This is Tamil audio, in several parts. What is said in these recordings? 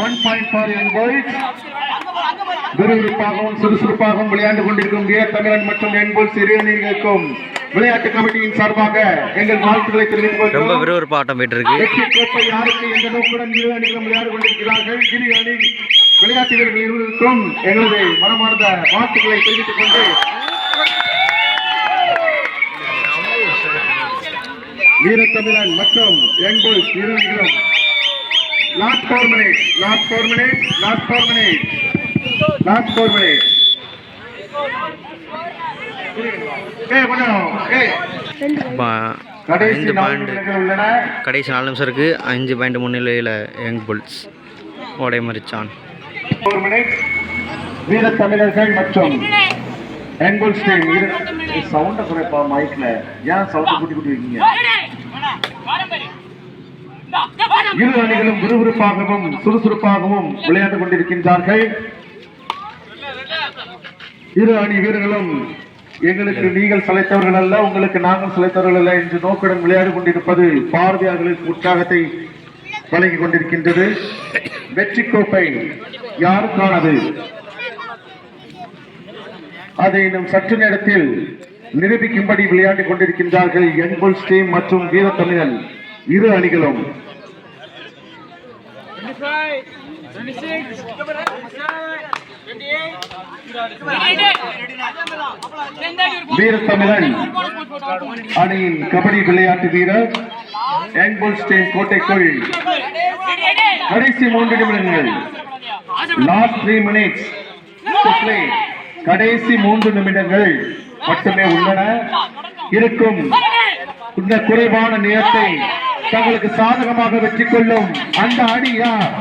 One point for young boys விறுவிறுப்பாகவும் சுறுசுறுப்பாகவும் விளையாண்டு கொண்டிருக்கும் வீர தமிழன் மற்றும் யங் பாய்ஸ் இளைஞர்களுக்கும் விளையாட்டு கமிட்டியின் சார்பாக எங்கள் வாழ்த்துக்களை தெரிவித்துக் ரொம்ப விறுவிறுப்பு ஆட்டம் போயிட்டு இருக்கு வெற்றி கோப்பை யாருக்கு என்ற நோக்குடன் இரு அணிகளும் விளையாடி கொண்டிருக்கிறார்கள். இரு அணி விளையாட்டு வீரர்கள் இருவருக்கும் எங்களது மனமார்ந்த வாழ்த்துக்களை தெரிவித்துக் கொண்டு வீரத்தமிழன் மற்றும் யங் பாய்ஸ் இரு அணிகளும் last four minute last four minute last four minute last four minute ஐந்து பாயிண்ட் கடைசி நாலு நிமிஷம் இருக்கு. அஞ்சு பாயிண்ட் முன்னிலையில் யங் புல்ஸ் ஓடை மினிட் வீர தமிழர்கள் மற்றும் எங்கோல் ஸ்டேம் சவுண்ட குறைப்பா மைக்ல ஏன் சவுண்ட் கூட்டி கூட்டி வைக்கீங்க இரு அணிகளும் விறுவிறுப்பாகவும் சுறுசுறுப்பாகவும் விளையாண்டு கொண்டிருக்கின்றார்கள். இரு அணி வீரர்களும் எங்களுக்கு நீங்கள் சளைத்தவர்கள் அல்ல உங்களுக்கு நாங்கள் சளைத்தவர்கள் அல்ல என்று நோக்குடன் விளையாடி கொண்டிருப்பது பார்வையாளர்களுக்கு உற்சாகத்தை வழங்கி கொண்டிருக்கின்றது. வெற்றி கோப்பை யாருக்கானது? அதை இன்னும் சற்று நேரத்தில் நிரூபிக்கும்படி விளையாடிக் கொண்டிருக்கின்றார்கள் யங்புல் டீம் மற்றும் வீரத்தமிழன் இரு அணிகளும். வீரத்தமிழன் அணியின் கபடி விளையாட்டு வீரர் யங்புல் டீம் கோட்டைக்குள். கடைசி மூன்று நிமிடங்கள். லாஸ்ட் த்ரீ மினிட்ஸ் கடைசி மூன்று நிமிடங்கள் மட்டுமே உள்ளன. இருக்கும் இந்த குறைவான நேரத்தை தங்களுக்கு சாதகமாக வெற்றி கொள்ளும் அந்த அணி யார்?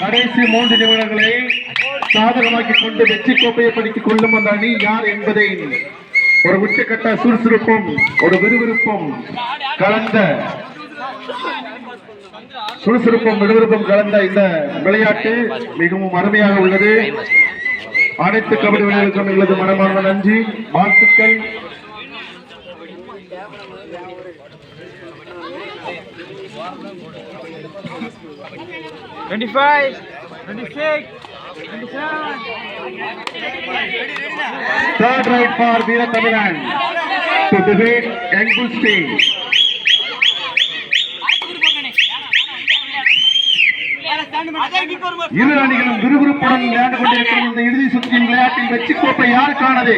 கடைசி மூன்று நிமிடங்களை சாதகமாக்கி கொண்டு வெற்றி கோப்பையை படித்துக் கொள்ளும் அந்த அணி யார் என்பதை ஒரு உச்சக்கட்ட சுறுசுறுப்பும் ஒரு விறுவிறுப்பும் கலந்த சுறுசுறுப்பும் விறுவிறுப்பும் கலந்த இந்த விளையாட்டு மிகவும் அருமையாக உள்ளது. அனைத்து கபடி வீரர்களுக்கும் எங்களது மனமார்ந்த நன்றி வாழ்த்துக்கள் Twenty-five, twenty-six, twenty-seven. Third right for Veera Tamilan to defeat Young இரு அணிகளும் விறுவிறுப்புடன் விளையாண்டு கொண்டிருக்கும் இந்த இறுதி சுற்றின் விளையாட்டில் வெற்றி கோப்பை யாருக்கானது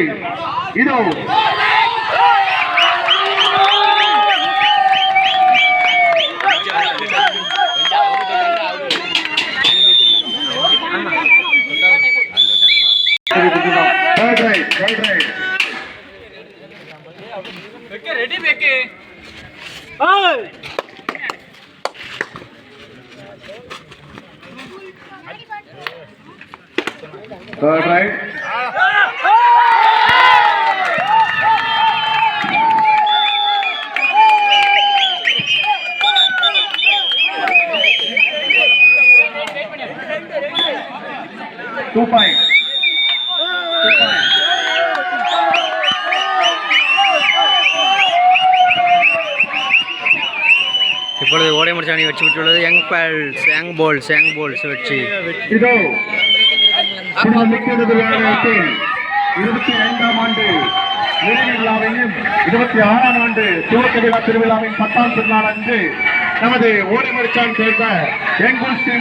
இதோ. Third right, third right. Two point. Two point. இப்பொழுது ஓடை மரிச்சான் அணி வெற்றி பெற்றுள்ளது young balls young poles young poles வெற்றி இதோ விளையாட்டில் இருபத்தி ஐந்தாம் ஆண்டு இறுதி விழாவையும் இருபத்தி ஆறாம் ஆண்டு துவக்க விழா திருவிழாவின் பத்தாம் திருநாள் அன்று நமது ஓடிமரிச்சான் சேர்ந்த எங்கூர் ஸ்ரீ